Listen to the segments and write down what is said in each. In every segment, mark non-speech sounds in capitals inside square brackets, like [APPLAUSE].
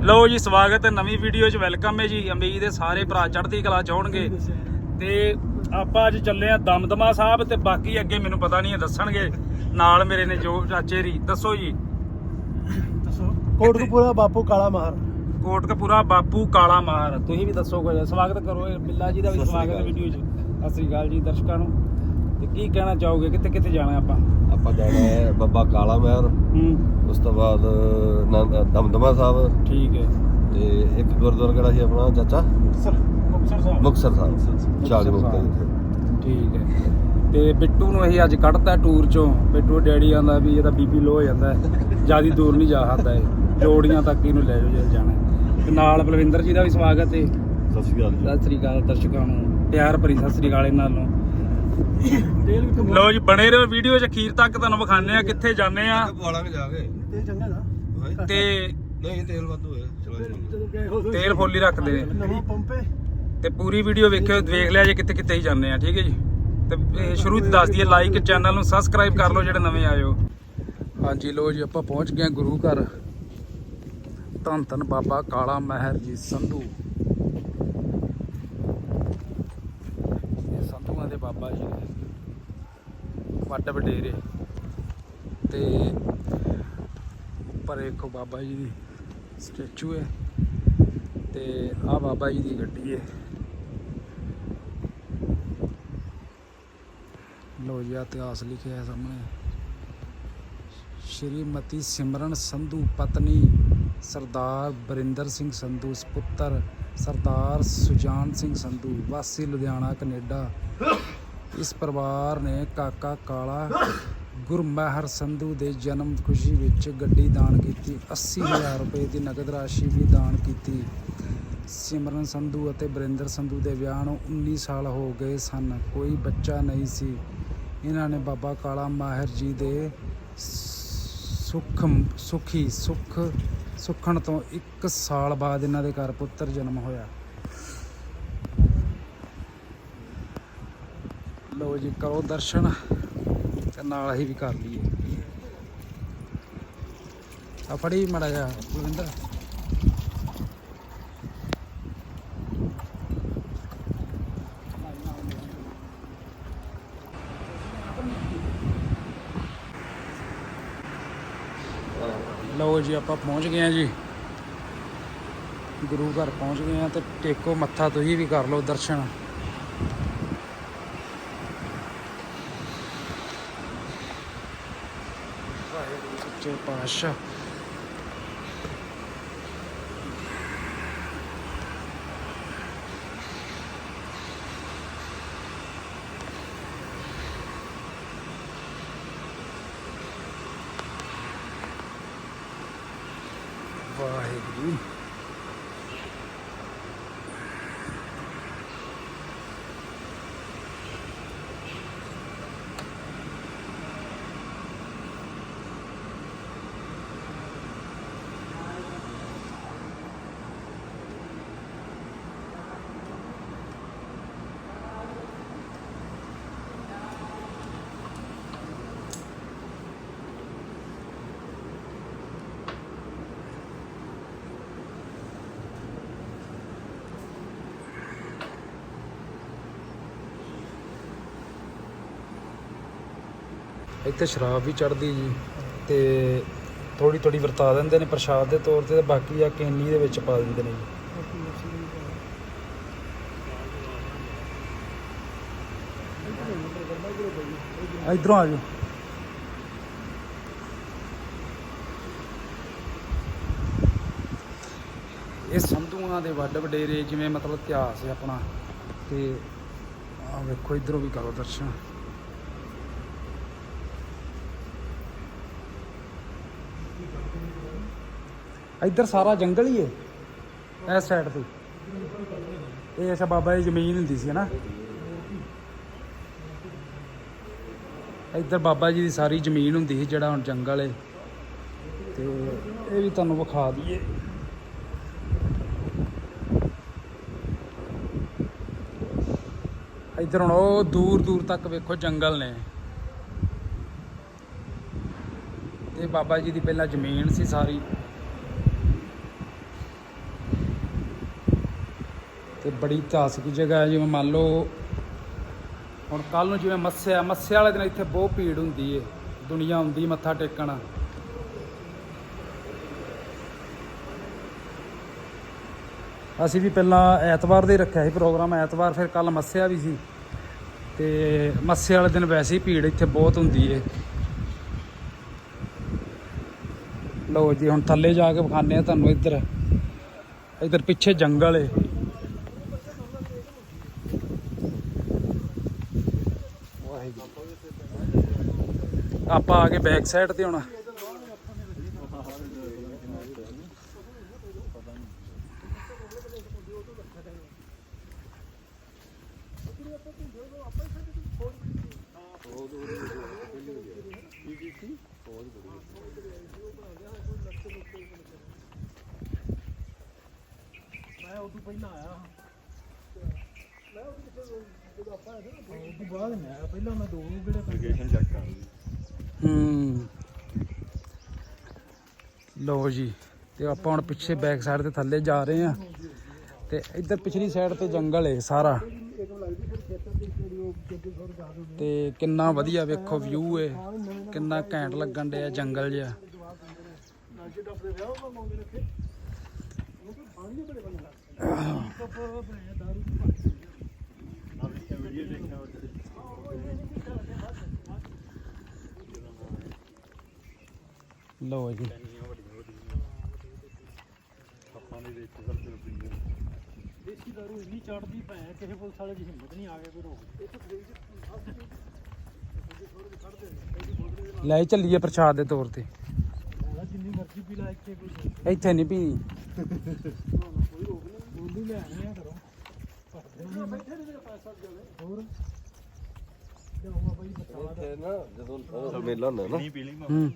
ਲਓ ਜੀ ਸਵਾਗਤ ਹੈ ਨਵੀਂ ਵੀਡੀਓ 'ਚ। ਵੈਲਕਮ ਹੈ ਜੀ। ਉਮੀਦ ਹੈ ਸਾਰੇ ਭਰਾ ਚੜ੍ਹਦੀ ਕਲਾ ਚ ਹੋਣਗੇ। ਤੇ ਆਪਾਂ ਅੱਜ ਚੱਲੇ ਆ ਦਮਦਮਾ ਸਾਹਿਬ ਤੇ ਬਾਕੀ ਅੱਗੇ ਮੈਨੂੰ ਪਤਾ ਨਹੀਂ ਹੈ ਦੱਸਣਗੇ। ਨਾਲ ਮੇਰੇ ਨੇ ਜੋ ਚਾਚੇ ਰੀ। ਦੱਸੋ ਜੀ। ਕੋਟਕਪੂਰਾ ਬਾਪੂ ਕਾਲਾ ਮਾਰ ਕੋਟਕਪੂਰਾ ਬਾਪੂ ਕਾਲਾ ਮਾਰ ਤੁਸੀਂ ਵੀ ਦੱਸੋ ਕੁਝ। ਸਵਾਗਤ ਕਰੋ ਇਹ ਬਿੱਲਾ ਜੀ ਦਾ ਵੀ ਸਵਾਗਤ ਹੈ। ਵੀਡੀਓ 'ਚ। ਸਤਿ ਸ੍ਰੀ ਅਕਾਲ ਜੀ ਦਰਸ਼ਕਾਂ ਨੂੰ। ਤੇ ਕੀ ਕਹਿਣਾ ਚਾਹੋਗੇ? ਕਿੱਥੇ ਕਿੱਥੇ ਜਾਣਾ ਆਪਾਂ? ਆਪਾਂ ਜਾਣਾ ਹੈ ਬੱਬਾ ਕਾਲਾ ਮਹਿਰ ਹੂੰ। ਉਸ ਤੋਂ ਬਾਅਦ ਨੰਦ- ਦਮਦਮਾ ਸਾਹਿਬ। ਠੀਕ ਹੈ। ਤੇ ਇੱਕ ਗੁਰਦੁਆਰਾ ਕਿਹੜਾ ਸੀ ਆਪਣਾ ਚਾਚਾ? ਮੁਕਤਸਰ ਸਾਹਿਬ। ਮੁਕਤਸਰ ਸਾਹਿਬ। ਚਾਲੀ ਮੁਕਤ ਸਾਹਿਬ। ਠੀਕ ਹੈ। ਤੇ ਬਿੱਟੂ ਨੂੰ ਅਸੀਂ ਅੱਜ ਕੱਢਤਾ ਟੂਰ ਚੋਂ। ਬਿੱਟੂ ਡੈਡੀ ਆਂਦਾ ਵੀ ਇਹਦਾ ਬੀਪੀ ਲੋ ਹੋ ਜਾਂਦਾ ਹੈ। ਜਿਆਦੀ ਦੂਰ ਨਹੀਂ ਜਾ ਸਕਦਾ ਇਹ। ਜੋੜੀਆਂ ਤੱਕ ਇਹਨੂੰ ਲੈ ਜਾਓ ਜੇ ਜਾਣਾ ਹੈ। ਤੇ ਨਾਲ ਬਲਵਿੰਦਰ ਜੀ ਦਾ ਵੀ ਸਵਾਗਤ ਹੈ। ਸਤਿ ਸ਼੍ਰੀ ਅਕਾਲ ਸਤਿ ਸ੍ਰੀ ਅਕਾਲ ਦਰਸ਼ਕਾਂ ਨੂੰ। ਪਿਆਰ ਭਰੀ ਸਤਿ ਸ੍ਰੀ ਅਕਾਲ ਇਹਨਾਂ ਨੂੰ ਲੋ ਜੀ ਬਣੇ ਰਹੋ ਵੀਡੀਓ 'ਚ ਅਖੀਰ ਤੱਕ ਤੁਹਾਨੂੰ ਵਿਖਾਣੇ ਆ ਕਿੱਥੇ ਜਾਂਦੇ ਆ ਪਵਾਲਾਂਗੇ ਜਾ ਕੇ। ਤੇ ਚੰਗਾ ਦਾ ਤੇ ਨਹੀਂ ਤੇਲ ਵਾਧੂ ਹੈ ਫੋਲੀ ਰੱਖਦੇ ਨੇ ਨਵਾਂ ਪੰਪ ਹੈ। ਤੇ ਪੂਰੀ ਵੀਡੀਓ ਵੇਖਿਓ ਵੇਖ ਲਿਆ ਜੇ ਕਿੱਥੇ ਕਿੱਥੇ ਹੀ ਜਾਂਦੇ ਆ ਠੀਕ ਹੈ ਜੀ? ਤੇ ਇਹ ਸ਼ੁਰੂ ਤੋਂ ਦੱਸ ਦਈਏ ਲਾਈਕ ਚੈਨਲ ਨੂੰ ਸਬਸਕ੍ਰਾਈਬ ਕਰ ਲਓ ਜਿਹੜੇ ਨਵੇਂ ਆਏ ਹੋ। ਹਾਂਜੀ ਲੋ ਜੀ ਆਪਾਂ ਪਹੁੰਚ ਗਏ ਗੁਰੂ ਘਰ। ਧੰਨ ਧੰਨ ਬਾਬਾ ਕਾਲਾ ਮਹਿਰ ਜੀ ਸੰਧੂ ਇਹ ਸੰਧੂਆਂ ਦੇ ਬਾਬਾ ਜੀ ਨੇ ਵੱਡ ਵਡੇਰੇ। ਤੇ ਉੱਪਰ ਦੇਖੋ ਬਾਬਾ ਜੀ ਦੀ ਸਟੈਚੂ ਹੈ। ਤੇ ਆ ਬਾਬਾ ਜੀ ਦੀ ਗੱਡੀ ਹੈ। ਲੋ ਜੀ ਇਤਿਹਾਸ ਲਿਖਿਆ ਹੈ ਸਾਹਮਣੇ। ਸ਼੍ਰੀਮਤੀ ਸਿਮਰਨ ਸੰਧੂ ਪਤਨੀ ਸਰਦਾਰ ਬਰਿੰਦਰ ਸਿੰਘ ਸੰਧੂ, ਸੁਪੁੱਤਰ ਸਰਦਾਰ ਸੁਜਾਨ ਸਿੰਘ ਸੰਧੂ, ਵਾਸੀ ਲੁਧਿਆਣਾ, ਕੈਨੇਡਾ। ਇਸ ਪਰਿਵਾਰ ਨੇ ਕਾਕਾ ਕਾਲਾ ਗੁਰਮਹਿਰ ਸੰਧੂ ਦੇ ਜਨਮ ਖੁਸ਼ੀ ਵਿੱਚ ਗੱਡੀ ਦਾਨ ਕੀਤੀ। 80000 ਰੁਪਏ ਦੀ ਨਗਦ ਰਾਸ਼ੀ ਵੀ ਦਾਨ ਕੀਤੀ। ਸਿਮਰਨ ਸੰਧੂ ਅਤੇ ਬਰਿੰਦਰ ਸੰਧੂ ਦੇ ਵਿਆਹ ਨੂੰ 19 ਸਾਲ ਹੋ ਗਏ ਸਨ। ਕੋਈ ਬੱਚਾ ਨਹੀਂ ਸੀ। ਇਹਨਾਂ ਨੇ ਬਾਬਾ ਕਾਲਾ ਮਾਹਿਰ ਜੀ ਦੇ ਸੁਖ ਸੁਖੀ, ਸੁਖ, ਸੁਖਣ ਤੋਂ 1 ਸਾਲ ਬਾਅਦ ਇਹਨਾਂ ਦੇ ਘਰ ਪੁੱਤਰ ਜਨਮ ਹੋਇਆ। ਲਓ ਜੀ, ਕਰੋ ਦਰਸ਼ਨ ਤੇ ਨਾਲ ਅਸੀਂ ਵੀ ਕਰ ਲਈਏ। ਆ ਫੜੀ ਮੜਾ ਜਾ ਕੁਲਵਿੰਦਰ ਲਓ ਜੀ, ਆਪਾਂ ਪਹੁੰਚ ਗਏ ਆ ਜੀ। ਗੁਰੂ ਘਰ ਪਹੁੰਚ ਗਏ ਆ ਤੇ ਟੇਕੋ ਮੱਥਾ ਤੁਸੀਂ ਵੀ ਕਰ ਲਓ ਦਰਸ਼ਨ। Teu Pacha. Vai, ਇੱਥੇ ਸ਼ਰਾਬ ਵੀ ਚੜਦੀ ਜੀ ਤੇ ਥੋੜੀ ਥੋੜੀ ਵਰਤਾ ਦਿੰਦੇ ਨੇ ਪ੍ਰਸ਼ਾਦ ਦੇ ਤੌਰ ਤੇ ਤੇ ਬਾਕੀ ਆ ਕੇਨੀ ਦੇ ਵਿੱਚ ਪਾ ਦਿੰਦੇ ਨੇ ਜੀ। ਇਧਰੋਂ ਆ ਜਾਓ। ਇਹ ਸੰਧੂਆਂ ਦੇ ਵੱਡ ਵਡੇਰੇ ਜਿਵੇਂ ਮਤਲਬ ਇਤਿਹਾਸ ਹੈ ਆਪਣਾ ਤੇ ਆ ਵੇਖੋ ਇਧਰੋਂ ਵੀ ਕਰੋ ਦਰਸ਼ਨ। ਇੱਧਰ ਸਾਰਾ ਜੰਗਲ ਹੀ ਹੈ ਇਸ ਸਾਈਡ ਤੇ। ਇਹ ਅੱਛਾ ਬਾਬਾ ਦੀ ਜ਼ਮੀਨ ਹੁੰਦੀ ਸੀ ਨਾ ਇੱਧਰ ਬਾਬਾ ਜੀ ਦੀ ਸਾਰੀ ਜ਼ਮੀਨ ਹੁੰਦੀ ਸੀ, ਜਿਹੜਾ ਹੁਣ ਜੰਗਲ ਹੈ ਤੇ ਇਹ ਵੀ ਤੁਹਾਨੂੰ ਵਿਖਾ ਦਈਏ। ਇੱਧਰ ਹੁਣ ਉਹ ਦੂਰ ਦੂਰ ਤੱਕ ਵੇਖੋ ਜੰਗਲ ਨੇ। ਇਹ ਬਾਬਾ ਜੀ ਦੀ ਪਹਿਲਾਂ ਜ਼ਮੀਨ ਸੀ ਸਾਰੀ। ਤੇ ਬੜੀ ਇਤਿਹਾਸਿਕ ਜਗ੍ਹਾ ਹੈ, ਜਿਵੇਂ ਮੰਨ ਲਓ, ਹੁਣ ਕੱਲ ਨੂੰ ਜਿਵੇਂ ਮੱਸਿਆ ਮੱਸਿਆ ਵਾਲੇ ਦਿਨ ਇੱਥੇ ਬਹੁਤ ਭੀੜ ਹੁੰਦੀ ਏ, ਦੁਨੀਆ ਆਉਂਦੀ ਮੱਥਾ ਟੇਕਣ। ਅਸੀਂ ਵੀ ਪਹਿਲਾਂ ਐਤਵਾਰ ਦੇ ਰੱਖਿਆ ਸੀ ਪ੍ਰੋਗਰਾਮ, ਐਤਵਾਰ ਫਿਰ ਕੱਲ ਮੱਸਿਆ ਵੀ ਸੀ। ਤੇ ਮੱਸਿਆ ਵਾਲੇ ਦਿਨ ਵੈਸੇ ਹੀ ਭੀੜ ਇੱਥੇ ਬਹੁਤ ਹੁੰਦੀ ਏ। ਲਓ ਜੀ, ਹੁਣ ਥੱਲੇ ਜਾ ਕੇ ਵਿਖਾਣੇ ਆ ਤੁਹਾਨੂੰ ਇੱਧਰ। ਇੱਧਰ ਪਿੱਛੇ ਜੰਗਲ ਏ। ਆਪਾਂ ਆ ਕੇ ਬੈਕ ਸਾਈਡ ਤੇ ਹੁਣ। ਪਹਿਲਾਂ ਆਇਆ। ਮੈਂ ਉਦੋਂ ਜਦੋਂ ਆਪਾਂ ਆਏ ਸੀ ਨਾ, ਉਦੋਂ ਬਾਅਦ ਮੈਂ ਆਇਆ। ਪਹਿਲਾਂ ਮੈਂ ਦੋ ਕਿਹੜੇ ਲੋਕੇਸ਼ਨ ਚੈੱਕ ਕਰ ਲਈ। ਹੂੰ। ਲਓ ਜੀ ਤੇ ਆਪਾਂ ਹੁਣ ਪਿੱਛੇ ਬੈਕ ਸਾਈਡ ਤੇ ਥੱਲੇ ਜਾ ਰਹੇ ਆ ਤੇ ਇੱਧਰ ਪਿਛਲੀ ਸਾਈਡ ਤੇ ਜੰਗਲ ਏ ਸਾਰਾ। ਇੱਕ ਲੱਗਦੀ ਫਿਰ ਖੇਤਰ ਦੀ ਜਿਹੜੀ ਉਹ ਜੱਗੇ ਥੋੜਾ ਜਾ ਰਹੇ ਤੇ ਕਿੰਨਾ ਵਧੀਆ ਵੇਖੋ ਵਿਊ ਏ। ਕਿੰਨਾ ਘੈਂਟ ਲੱਗਣ ਡਿਆ ਜੰਗਲ ਜਿਹਾ। ਨਾ ਜਿਹੜਾ ਆਪਣੇ ਵਿਆਹ ਉਹ ਮੰਗਦੇ ਨੇ ਇੱਥੇ ਉਹ ਤਾਂ ਪਾਣੀ ਦੇ ਬੜੇ ਬੰਦੇ ਲਓ ਜੀ। ਆਪਾਂ ਦੇ ਵਿੱਚ ਸਰ ਤੇ ਰੁਪਈਏ ਦੇਸੀ ਦਾਰੂ ਇੰਨੀ ਚੜਦੀ ਭੈ ਕਿਸੇ ਪੁਲਿਸ ਵਾਲੇ ਦੀ ਹਿੰਮਤ ਨਹੀਂ ਆ ਕੋਈ ਰੋਕ ਲੈ ਚੱਲੀਏ ਪ੍ਰਸ਼ਾਦ ਦੇ ਤੌਰ ਤੇ। ਲੈ ਜਿੰਨੀ ਮਰਜ਼ੀ ਪੀ ਲੈ ਇੱਥੇ ਕੋਈ ਇੱਥੇ ਨਹੀਂ ਬੋਲੀ [LAUGHS] ਲੈ ਆਏ ਆ ਬੈਠੇ ਨੇ ਮੇਰੇ ਪੈਸਾ ਜਾਵੇ ਹੋਰ ਜਾਊਗਾ ਭਾਈ ਬਤਾ ਉੱਥੇ ਨਾ ਜਦੋਂ ਉਹ ਮੇਲਾ ਹੁੰਦਾ ਨਾ ਹੂੰ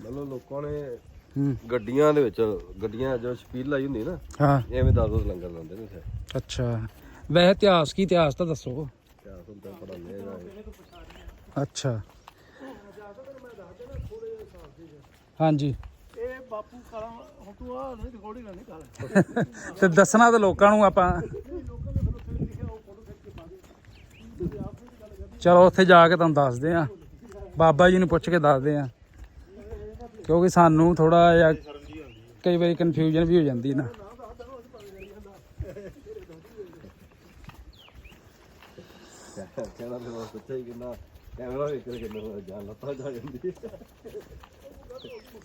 ਮਤਲਬ ਲੋਕਾਂ ਨੇ ਹੂੰ ਗੱਡੀਆਂ ਦੇ ਵਿੱਚ ਗੱਡੀਆਂ ਜੋ ਸਪੀਡ ਲਾਈ ਹੁੰਦੀ ਨਾ ਹਾਂ ਐਵੇਂ 10 10 ਲੰਗਰ ਲਾਉਂਦੇ ਨੇ ਇੱਥੇ ਅੱਛਾ ਵੈਸੇ ਇਤਿਹਾਸ ਕੀ ਇਤਿਹਾਸ ਤਾਂ ਦੱਸੋ ਕਿਆ ਹੁੰਦਾ ਪੜਾਉਂਦੇ ਆ ਅੱਛਾ। ਹਾਂਜੀ। ਬਾਪੂ ਕਾਲਾ ਹੁਣ ਤੂੰ ਆ ਨਹੀਂ ਥੋੜੀ ਗੱਲ ਨਹੀਂ ਕਰ। [LAUGHS] ਤੇ ਦੱਸਣਾ ਤਾਂ ਲੋਕਾਂ ਨੂੰ ਆਪਾਂ। ਚਲੋ ਉੱਥੇ ਜਾ ਕੇ ਤੁਹਾਨੂੰ ਦੱਸਦੇ ਆ ਬਾਬਾ ਜੀ ਨੂੰ ਪੁੱਛ ਕੇ ਦੱਸਦੇ ਆ ਕਿਉਂਕਿ ਸਾਨੂੰ ਥੋੜਾ ਜਿਹਾ ਕਈ ਵਾਰੀ ਕਨਫਿਊਜ਼ਨ ਵੀ ਹੋ ਜਾਂਦੀ ਨਾ। [LAUGHS] ਕਹਿਣਾ ਫਿਰ ਉਹ ਸੱਚਾ ਹੀ ਕਿੰਨਾ ਕੈਮਰਾ ਵੇਖ ਕੇ ਕਿੰਨਾ ਜਾਨ ਲੱਤਾਂ ਜਾ ਜਾਂਦੀ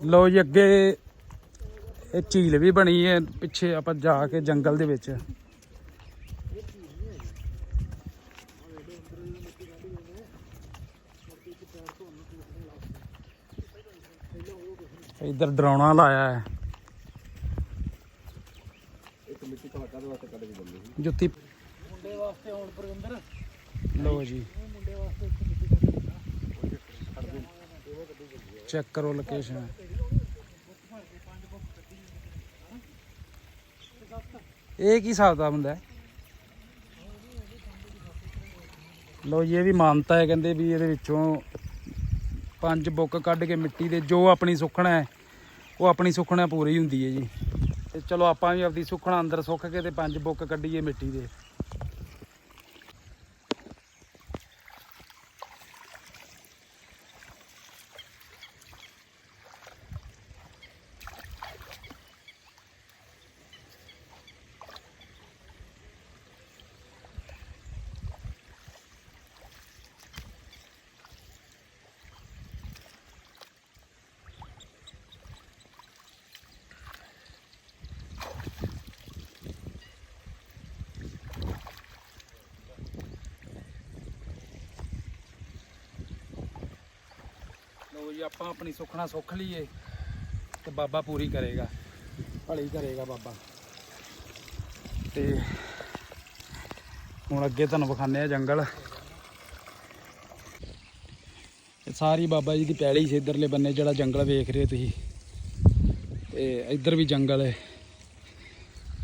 ਲੋ ਜੀ ਅੱਗੇ ਇਹ ਝੀਲ ਵੀ ਬਣੀ ਹੈ ਪਿੱਛੇ ਆਪਾਂ ਜਾ ਕੇ ਜੰਗਲ ਦੇ ਵਿੱਚ। ਇੱਧਰ ਡਰਾਉਣਾ ਲਾਇਆ ਹੈ। ਇੱਕ ਮਿੱਟੀ ਕਲਾਕਾਂ ਦੇ ਵਾਸਤੇ ਕੱਢ ਕੇ ਜੁੱਤੀ ਮੁੰਡੇ ਵਾਸਤੇ ਹੁਣ ਪ੍ਰਵਿੰਦਰ। ਲੋ ਜੀ ਉਹ ਮੁੰਡੇ ਵਾਸਤੇ ਇੱਥੇ ਮਿੱਟੀ ਕੱਢੀ ਚੈੱਕ ਕਰੋ ਲੋਕੇਸ਼ਨ ਇਹ ਕੀ ਹਿਸਾਬ ਦਾ ਹੁੰਦਾ ਲੋ ਜੀ, ਇਹ ਵੀ ਮਾਨਤਾ ਹੈ ਕਹਿੰਦੇ ਵੀ ਇਹਦੇ ਵਿੱਚੋਂ ਪੰਜ ਬੁੱਕ ਕੱਢ ਕੇ ਮਿੱਟੀ ਦੇ, ਜੋ ਆਪਣੀ ਸੁੱਖਣਾ ਹੈ, ਉਹ ਆਪਣੀ ਸੁੱਖਣਾ ਪੂਰੀ ਹੁੰਦੀ ਹੈ ਜੀ। ਤੇ ਚਲੋ ਆਪਾਂ ਵੀ ਆਪਦੀ ਸੁੱਖਣਾ ਅੰਦਰ ਸੁੱਖ ਕੇ ਤੇ ਪੰਜ ਬੁੱਕ ਕੱਢੀਏ ਮਿੱਟੀ ਦੇ। ਲੋ ਜੀ, ਆਪਾਂ ਆਪਣੀ ਸੁੱਖਣਾ ਸੁੱਖ ਲਈਏ ਤੇ ਬਾਬਾ ਪੂਰੀ ਕਰੇਗਾ, ਭਲੀ ਕਰੇਗਾ ਬਾਬਾ। ਤੇ ਹੁਣ ਅੱਗੇ ਤੁਹਾਨੂੰ ਵਿਖਾਉਂਦੇ ਆ ਜੰਗਲ। ਇਹ ਸਾਰੀ ਬਾਬਾ ਜੀ ਦੀ ਪੈਲੀ ਸੀ, ਇਧਰਲੇ ਬੰਨੇ ਜਿਹੜਾ ਜੰਗਲ ਵੇਖ ਰਹੇ ਤੁਸੀਂ। ਤੇ ਇੱਧਰ ਵੀ ਜੰਗਲ ਹੈ।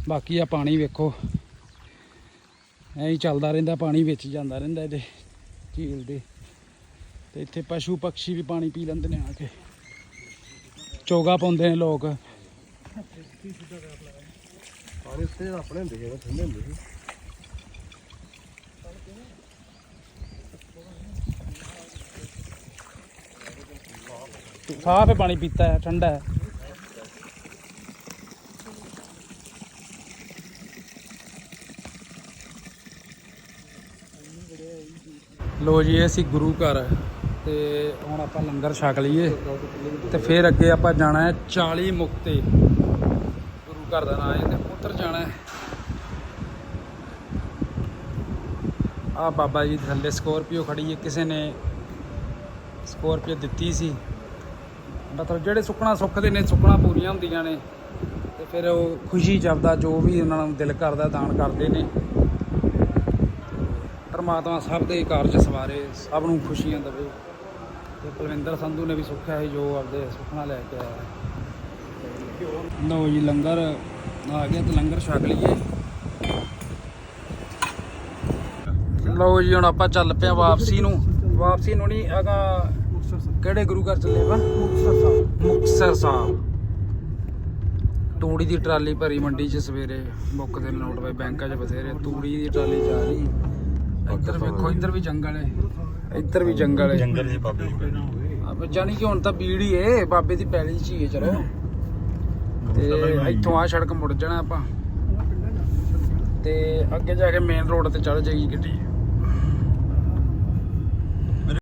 ਬਾਕੀ ਆ ਪਾਣੀ ਵੇਖੋ। ਐਂ ਚੱਲਦਾ ਰਹਿੰਦਾ, ਪਾਣੀ ਵਿੱਚ ਜਾਂਦਾ ਰਹਿੰਦਾ ਇਹਦੇ ਝੀਲ ਦੇ। ਤੇ ਇੱਥੇ ਪਸ਼ੂ ਪੰਛੀ ਵੀ ਪਾਣੀ ਪੀ ਲੈਂਦੇ ਨੇ ਆ ਕੇ। ਚੋਗਾ ਪਾਉਂਦੇ ਨੇ ਲੋਕ। ਪਾਣੀ ਉੱਤੇ ਆਪਣੇ ਹੁੰਦੇ ਸੀ ਠੰਡੇ ਹੁੰਦੇ ਸੀ। ਸਾਫ਼ ਹੈ ਪਾਣੀ ਪੀਤਾ ਹੈ ਠੰਡਾ ਹੈ। ਲੋ ਜੀ ਇਹ ਸੀ ਗੁਰੂ ਘਰ। ਤੇ ਹੁਣ ਆਪਾਂ ਲੰਗਰ ਛਕ ਲਈਏ ਤੇ ਫਿਰ ਅੱਗੇ ਆਪਾਂ ਜਾਣਾ ਹੈ 40 ਮੁਕਤੇ। ਗੁਰੂ ਘਰ ਦਾ ਨਾਮ ਹੈ ਤੇ ਉੱਧਰ ਜਾਣਾ ਹੈ। ਆ ਬਾਬਾ ਜੀ ਥੱਲੇ ਸਕੋਰਪੀਓ ਖੜੀ ਹੈ। ਕਿਸੇ ਨੇ ਸਕੋਰਪੀਓ ਦਿੱਤੀ ਸੀ। ਮਤਲਬ ਜਿਹੜੇ ਸੁੱਕਣਾ ਸੁੱਕਦੇ ਨੇ, ਸੁੱਕਣਾ ਪੂਰੀਆਂ ਹੁੰਦੀਆਂ ਨੇ। ਤੇ ਫਿਰ ਉਹ ਖੁਸ਼ੀ ਚੱਲਦਾ ਜੋ ਵੀ ਉਹਨਾਂ ਨੂੰ ਦਿਲ ਕਰਦਾ, ਦਾਨ ਕਰਦੇ ਨੇ। ਪਰਮਾਤਮਾ ਸਭ ਦੇ ਕਾਰਜ ਸਵਾਰੇ, ਸਭ ਨੂੰ ਖੁਸ਼ੀਆਂ ਦੇਵੇ। ਤੇ ਕੁਲਵਿੰਦਰ ਸੰਧੂ ਨੇ ਵੀ ਸੁੱਖਿਆ ਸੀ ਜੋ ਆਪਦੇ ਸੁਖਣਾ ਲੈ ਕੇ ਆਇਆ। ਲਓ ਜੀ, ਲੰਗਰ ਆ ਗਿਆ ਤੇ ਲੰਗਰ ਛਕ ਲਈਏ। ਲਓ ਜੀ, ਹੁਣ ਆਪਾਂ ਚੱਲ ਪਿਆ ਵਾਪਸੀ ਨੂੰ। ਵਾਪਸੀ ਨੂੰ ਨਹੀਂ, ਹੈਗਾ ਕਿਹੜੇ ਗੁਰੂ ਘਰ ਚੱਲੇ ਵਾ ਮੁਕਤਸਰ ਸਾਹਿਬ। ਮੁਕਤਸਰ ਸਾਹਿਬ ਤੂੜੀ ਦੀ ਟਰਾਲੀ ਭਰੀ ਮੰਡੀ 'ਚ ਸਵੇਰੇ, ਮੁੱਕ ਦੇ ਨੋਟ ਪਏ ਬੈਂਕਾਂ 'ਚ ਬਥੇਰੇ ਤੂੜੀ ਦੀ ਟਰਾਲੀ ਜਾ ਰਹੀ। ਇੱਧਰ ਵੇਖੋ, ਇੱਧਰ ਵੀ ਜੰਗਲ ਹੈ ਇੱਧਰ ਵੀ ਜੰਗਲ ਹੈ। ਜੰਗਲ ਜੀ ਬਾਬੇ ਜਾਨੀ ਕਿ ਹੁਣ ਤਾਂ ਬੀੜੀ ਏ ਬਾਬੇ ਦੀ ਪੈਲੀ 'ਚ ਹੀ ਹੈ ਚਲੋ। ਤੇ ਇੱਥੋਂ ਆ ਸੜਕ ਮੁੜ ਜਾਣਾ ਆਪਾਂ। ਤੇ ਅੱਗੇ ਜਾ ਕੇ ਮੇਨ ਰੋਡ ਤੇ ਚੜ ਜਾਏਗੀ ਗੱਡੀ।